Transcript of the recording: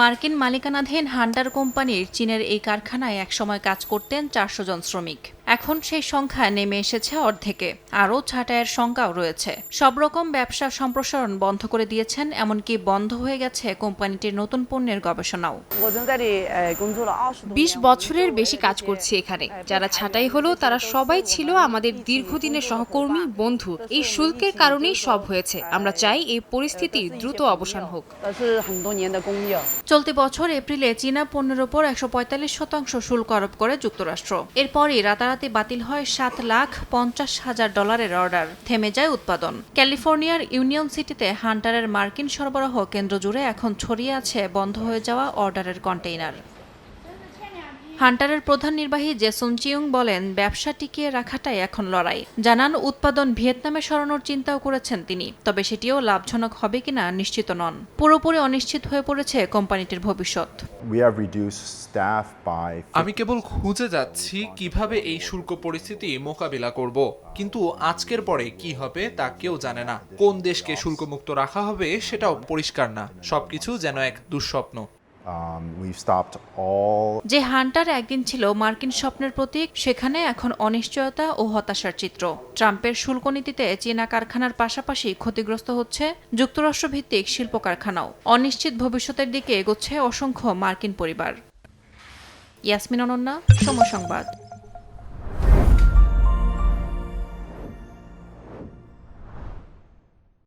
মার্কিন মালিকানাধীন হান্ডার কোম্পানির চীনের এই কারখানায় একসময় কাজ করতেন চারশো জন শ্রমিক। এখন সেই সংখ্যা নেমে এসেছে অর্ধেকে। আরও ছাঁটাইয়ের সংখ্যাও রয়েছে। সব রকম ব্যবসা সম্প্রসারণ বন্ধ করে দিয়েছেন এমনকি বন্ধ হয়ে গেছে কোম্পানিটির নতুন পণ্যের গবেষণাও। বিশ বছরের বেশি কাজ করছি এখানে। যারা ছাঁটাই হলো তারা সবাই ছিল আমাদের দীর্ঘদিনের সহকর্মী বন্ধু। এই শুল্কের কারণেই সব হয়েছে। আমরা চাই এই পরিস্থিতি দ্রুত অবসান হোক। চলতি বছর এপ্রিলে চীনা পণ্যের উপর একশো পঁয়তাল্লিশ শতাংশ শুল্ক আরোপ করে যুক্তরাষ্ট্র। এরপরই রাতারাতি বাতিল হয় সাত লাখ পঞ্চাশ হাজার ডলারের অর্ডার। থেমে যায় উৎপাদন। ক্যালিফোর্নিয়ার ইউনিয়ন সিটিতে হান্টারের মার্কিন সরবরাহ কেন্দ্র জুড়ে এখন ছড়িয়ে আছে বন্ধ হয়ে যাওয়া অর্ডারের কন্টেইনার। হান্টারের প্রধান নির্বাহী জেসন চিউং বলেন ব্যবসা টিকিয়ে রাখাটাই এখন লড়াই। জানান উৎপাদন ভিয়েতনামে সরানোর চিন্তাও করেছেন তিনি তবে সেটিও লাভজনক হবে কিনা নিশ্চিত নন। পুরোপুরি অনিশ্চিত হয়ে পড়েছে কোম্পানিটির ভবিষ্যৎ। আমি কেবল খুঁজে যাচ্ছি কীভাবে এই শুল্ক পরিস্থিতি মোকাবিলা করব কিন্তু আজকের পরে কি হবে তা কেউ জানে না। কোন দেশকে শুল্কমুক্ত রাখা হবে সেটাও পরিষ্কার না। সবকিছু যেন এক দুঃস্বপ্ন। Um, যে হান্টার একদিন ছিল মার্কিন স্বপ্নের প্রতীক সেখানে এখন অনিশ্চয়তা ও হতাশার চিত্র। ট্রাম্পের শুল্ক নীতিতে চীনা কারখানার পাশাপাশি ক্ষতিগ্রস্ত হচ্ছে যুক্তরাষ্ট্রভিত্তিক শিল্প কারখানাও অনিশ্চিত ভবিষ্যতের দিকে এগোচ্ছে অসংখ্য মার্কিন পরিবার। ইয়াসমিন অনন্যা সময় সংবাদ।